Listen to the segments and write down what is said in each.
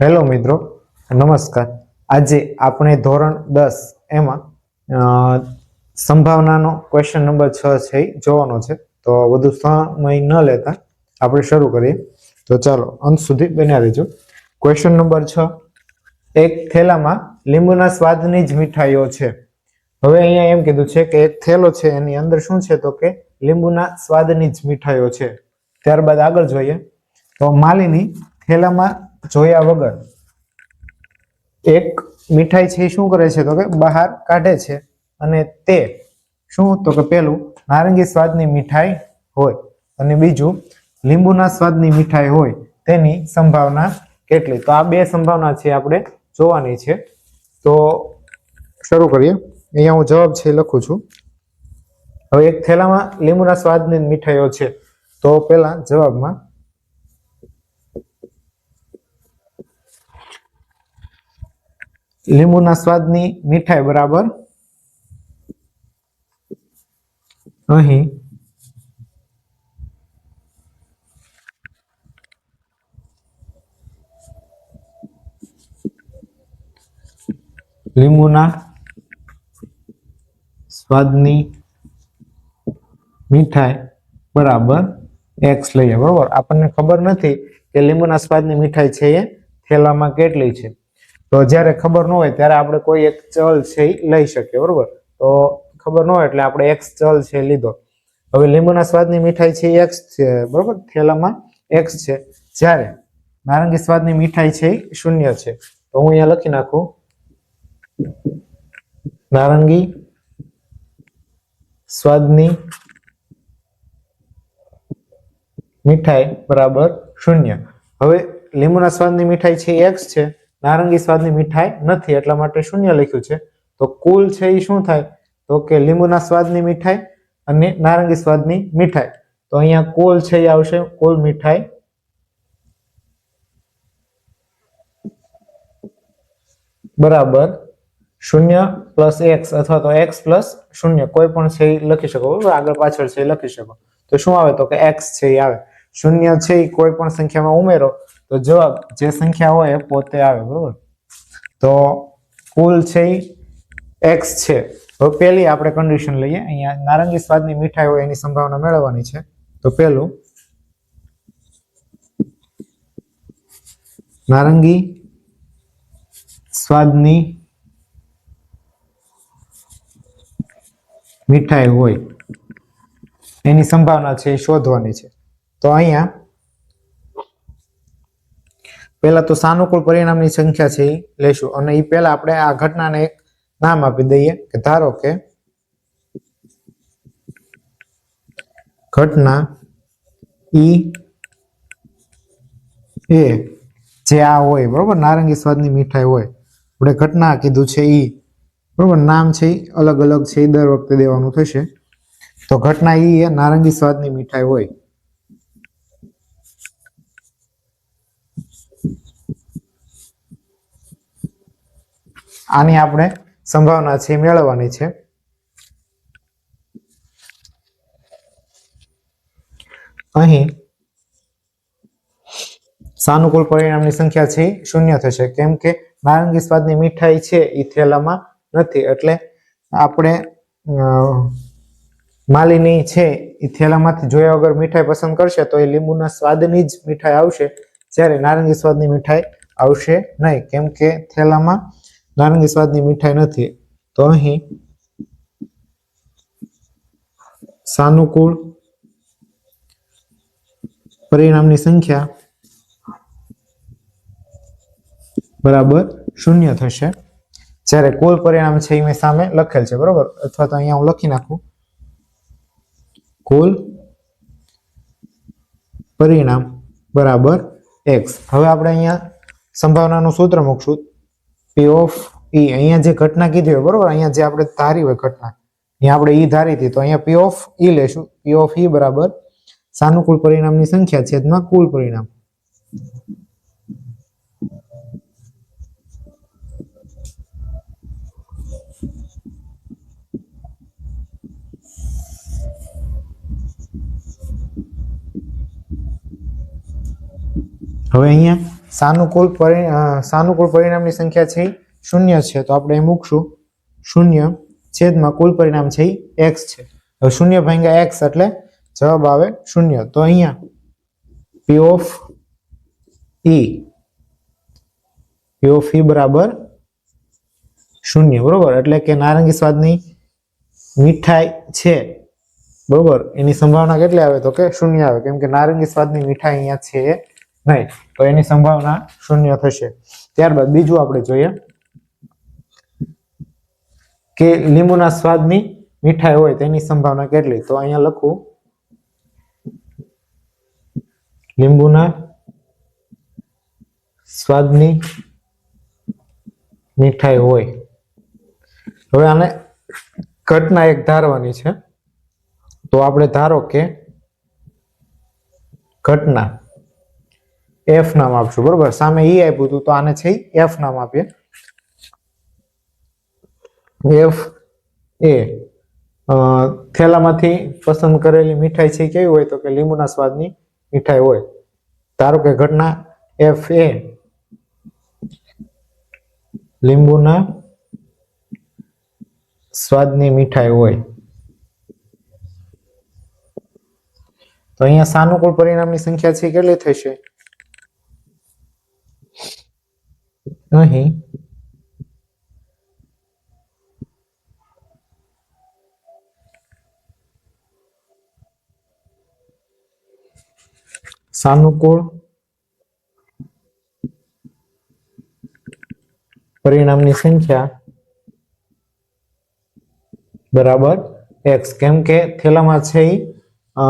Hello મિત્રો, નમસ્કાર. આજે આપણે ધોરણ દસ એમાં સંભાવનાનો ક્વેશ્ચન નંબર છ છે જોવાનો છે. તો વધુ સમય ન લેતા આપણે શરૂ કરીએ. તો ચાલો, અંત સુધી બન્યા રહેજો. ક્વેશ્ચન નંબર છ. એક થેલામાં લીંબુના સ્વાદની જ મીઠાઈઓ છે. હવે અહીંયા એમ કીધું છે કે એક થેલો છે, એની અંદર શું છે તો કે લીંબુના સ્વાદની જ મીઠાઈઓ છે. ત્યારબાદ આગળ જોઈએ. તો માલિની થેલામાં જોયા વગર એક મીઠાઈ છે શું કરે છે? તો કે બહાર કાઢે છે. અને તે શું? તો કે પેલું નારંગી સ્વાદની મીઠાઈ હોય અને બીજું લીંબુના સ્વાદની મીઠાઈ હોય તેની સંભાવના કેટલી? તો આ બે સંભાવના છે આપણે જોવાની છે. તો શરૂ કરીએ. અહીંયા હું જવાબ છે લખું છું. હવે એક થેલામાં લીંબુના સ્વાદની મીઠાઈઓ છે. તો પેલા જવાબમાં લીંબુના સ્વાદની મીઠાઈ બરાબર. અહીં લીંબુના સ્વાદની મીઠાઈ બરાબર એક્સ લઈએ, બરોબર? આપણને ખબર નથી કે લીંબુના સ્વાદની મીઠાઈ છે એ થેલામાં કેટલી છે. તો જ્યારે ખબર ન હોય ત્યારે આપણે કોઈ એક ચલ છે એ લઈ શકીએ, બરોબર? તો ખબર ન હોય એટલે આપણે એક્સ ચલ છે લીધો. હવે લીંબુના સ્વાદની મીઠાઈ છે એક્સ છે, બરોબર? થેલામાં એક્સ છે. જ્યારે નારંગી સ્વાદની મીઠાઈ છે એ શૂન્ય છે. તો હું અહીંયા લખી નાખું. નારંગી સ્વાદની મીઠાઈ બરાબર શૂન્ય. હવે લીંબુના સ્વાદની મીઠાઈ છે એક્સ છે. નારંગી સ્વાદની મીઠાઈ નથી, એટલા માટે શૂન્ય લખ્યું છે. તો કુલ છે એ શું થાય? તો કે લીંબુના સ્વાદની મીઠાઈ અને નારંગી સ્વાદની મીઠાઈ. તો અહીંયા કુલ છે એ આવશે, કુલ મીઠાઈ. બરાબર. શૂન્ય પ્લસ એક્સ અથવા તો એક્સ પ્લસ શૂન્ય. કોઈ પણ છે એ લખી શકો આગળ પાછળ છે એ લખી શકો. તો શું આવે? તો કે એક્સ છે એ આવે. શૂન્ય છે એ કોઈ પણ સંખ્યામાં ઉમેરો તો જવાબ જે સંખ્યા હોય એ પોતે આવે, બરોબર? તો કુલ છે એક્સ છે. તો પહેલી આપણે કન્ડિશન લઈએ. અહીંયા નારંગી સ્વાદની મીઠાઈ હોય એની સંભાવના મેળવવાની છે. તો પહેલું નારંગી સ્વાદની મીઠાઈ હોય એની સંભાવના છે એ શોધવાની છે. તો અહીંયા પહેલા તો સાનુકૂળ પરિણામની સંખ્યા છે એ લેશું. અને એ પહેલાં આપણે આ ઘટનાને એક નામ આપી દઈએ કે ધારો કે ઘટના ઈ એ જે આ હોય, બરોબર? નારંગી સ્વાદની મીઠાઈ હોય. આપણે ઘટના કીધું છે ઈ. બરોબર? નામ છે અલગ અલગ છે દર વખતે દેવાનું થશે. તો ઘટના ઈ એ નારંગી સ્વાદની મીઠાઈ હોય. આની આપણે સંભાવના છે મેળવવાની છે. અહીં સાનુકૂળ પરિણામની સંખ્યા છે શૂન્ય થશે. કેમ કે નારંગી સ્વાદની મીઠાઈ છે એ થેલામાં નથી. એટલે આપણે માલિની છે એ થેલામાંથી જોયા વગર મીઠાઈ પસંદ કરશે તો એ લીંબુના સ્વાદની જ મીઠાઈ આવશે. જ્યારે નારંગી સ્વાદની મીઠાઈ આવશે નહીં. કેમ કે થેલામાં નારંગી સ્વાદની મીઠાઈ નથી. તો અહીં સાનુકૂળ પરિણામની સંખ્યા બરાબર શૂન્ય થશે. જ્યારે કુલ પરિણામ છે એ મેં સામે લખેલ છે, બરોબર? અથવા તો અહીંયા હું લખી નાખું. કુલ પરિણામ બરાબર એક્સ હવે આપણે અહીંયા સંભાવનાનું સૂત્ર મૂકશું. પી ઓફ ઈ અહીંયા જે ઘટના કીધી હોય, બરોબર? અહીંયા જે આપણે ધારી હોય ઘટના, અહીંયા આપણે ઈ ધારી હતી, તો અહીંયા પી ઓફ ઈ લેશું. પી ઓફ ઈ બરાબર સાનુકૂળ પરિણામની સંખ્યા છેદમાં કુલ પરિણામ. હવે અહીંયા સાનુકૂળ પરિ સાનુકૂળ પરિણામની સંખ્યા છે શૂન્ય છે. તો આપણે મૂકશું. શૂન્ય છેદમાં કુલ પરિણામ છે એક્સ છે. હવે શૂન્ય ભાંગ્યા એક્સ એટલે જવાબ આવે શૂન્ય. તો અહીંયા પી ઓફ ઈ પી ઓફ ઈ બરાબર શૂન્ય, બરોબર? એટલે કે નારંગી સ્વાદની મીઠાઈ છે. બરોબર? એની સંભાવના કેટલી આવે? તો કે શૂન્ય આવે. કેમ કે નારંગી સ્વાદની મીઠાઈ અહીંયા છે નહીં, તો એની સંભાવના શૂન્ય થશે. ત્યારબાદ બીજું આપણે જોઈએ કે લીંબુના સ્વાદની મીઠાઈ હોય તેની સંભાવના કેટલી? તો અહીંયા લખું, લીંબુના સ્વાદની મીઠાઈ હોય. હવે આને ઘટના એક ધારવાની છે. તો આપણે ધારો કે ઘટના એફ નામ આપશું, બરોબર? સામે ઈ આપ્યું હતું, તો આને છે એફ નામ આપીએ. એફ એ થેલામાંથી પસંદ કરેલી મીઠાઈ છે કેવી હોય? તો કે લીંબુના સ્વાદની મીઠાઈ હોય. ધારો કે ઘટના એફ એ લીંબુના સ્વાદની મીઠાઈ હોય. તો અહીંયા સાનુકૂળ પરિણામની સંખ્યા છે કેટલી થશે? અહીં સાનુકૂળ પરિણામની સંખ્યા બરાબર એક્સ કેમ કે થેલામાં છે અ,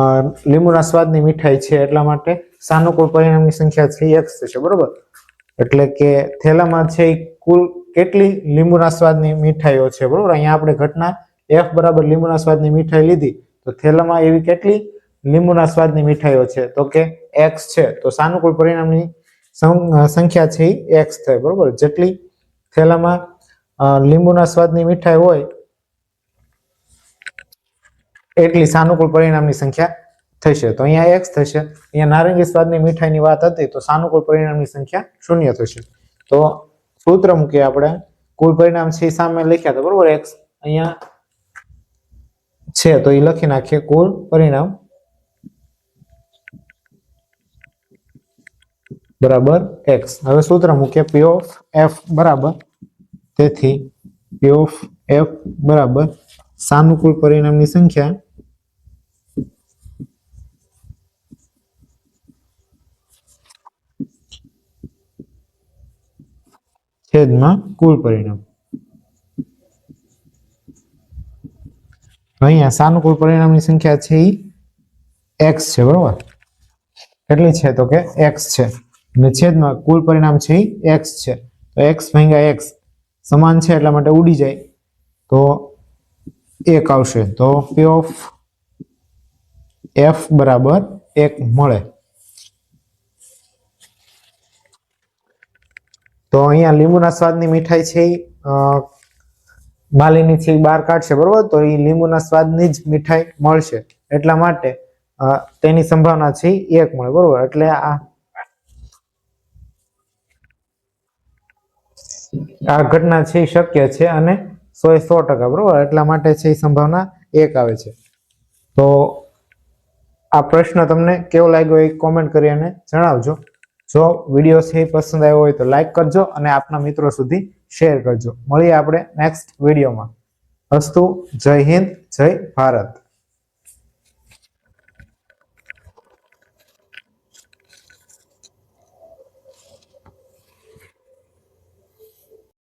લીંબુના સ્વાદની મીઠાઈ છે એટલા માટે સાનુકૂળ પરિણામની સંખ્યા છે એક્સ થશે બરોબર? એટલે કે થેલામાં છે કુલ કેટલી લીંબુના સ્વાદની મીઠાઈઓ છે, બરોબર? અહીંયા આપણે ઘટના એફ બરાબર લીંબુના સ્વાદની મીઠાઈ લીધી, તો થેલામાં એવી કેટલી લીંબુના સ્વાદની મીઠાઈઓ છે? તો કે એક્સ છે. તો સાનુકૂળ પરિણામની સંખ્યા છે એ એક્સ થાય, બરોબર? જેટલી થેલામાં લીંબુના સ્વાદની મીઠાઈ હોય, એટલી સાનુકૂળ પરિણામની સંખ્યા થશે. તો અહીંયા એક્સ થશે. અહીંયા નારંગી સ્વાદની મીઠાઈની વાત હતી, તો સાનુકૂળ પરિણામની સંખ્યા શૂન્ય થશે. તો સૂત્ર મૂકીએ આપણે, કુલ પરિણામ છે એ સામે લખ્યા હતા બરોબર એક્સ અહીંયા છે. તો એ લખી નાખીએ કુલ પરિણામ. બરાબર એક્સ હવે સૂત્ર મૂકીએ પી ઓફ એફ બરાબર. તેથી પી ઓફ એફ બરાબર. સાનુકૂળ પરિણામની સંખ્યા છેદમાં કુલ પરિણામ. અહીંયા સાનુકૂળ પરિણામની સંખ્યા છે એ એક્સ છે, બરોબર? કેટલી છે તો કે એક્સ છે. અને છેદમાં કુલ પરિણામ છે એ એક્સ છે. તો એક્સ ભાગ્યા એક્સ સમાન છે એટલા માટે ઉડી જાય. તો એક આવશે. તો પી ઓફ એફ બરાબર એક મળે. તો અહીંયા લીંબુના સ્વાદની મીઠાઈ છે બાલીની છે બહાર કાઢશે, બરોબર? તો એ લીંબુના સ્વાદની જ મીઠાઈ મળશે. એટલા માટે તેની સંભાવના છે એક મળે, બરોબર? એટલે આ આ ઘટના છે એ શક્ય છે અને સો એ સો ટકા, બરોબર? એટલા માટે છે એ સંભાવના એક આવે છે. તો આ પ્રશ્ન તમને કેવો લાગ્યો એ કોમેન્ટ કરી અને જણાવજો. જો વીડિયો છે પસંદ આવ્યો હોય તો લાઈક કરજો અને આપના મિત્રો સુધી શેર કરજો. મળીએ આપણે નેક્સ્ટ વિડીયોમાં અસ્તુ, જય હિન્દ, જય ભારત.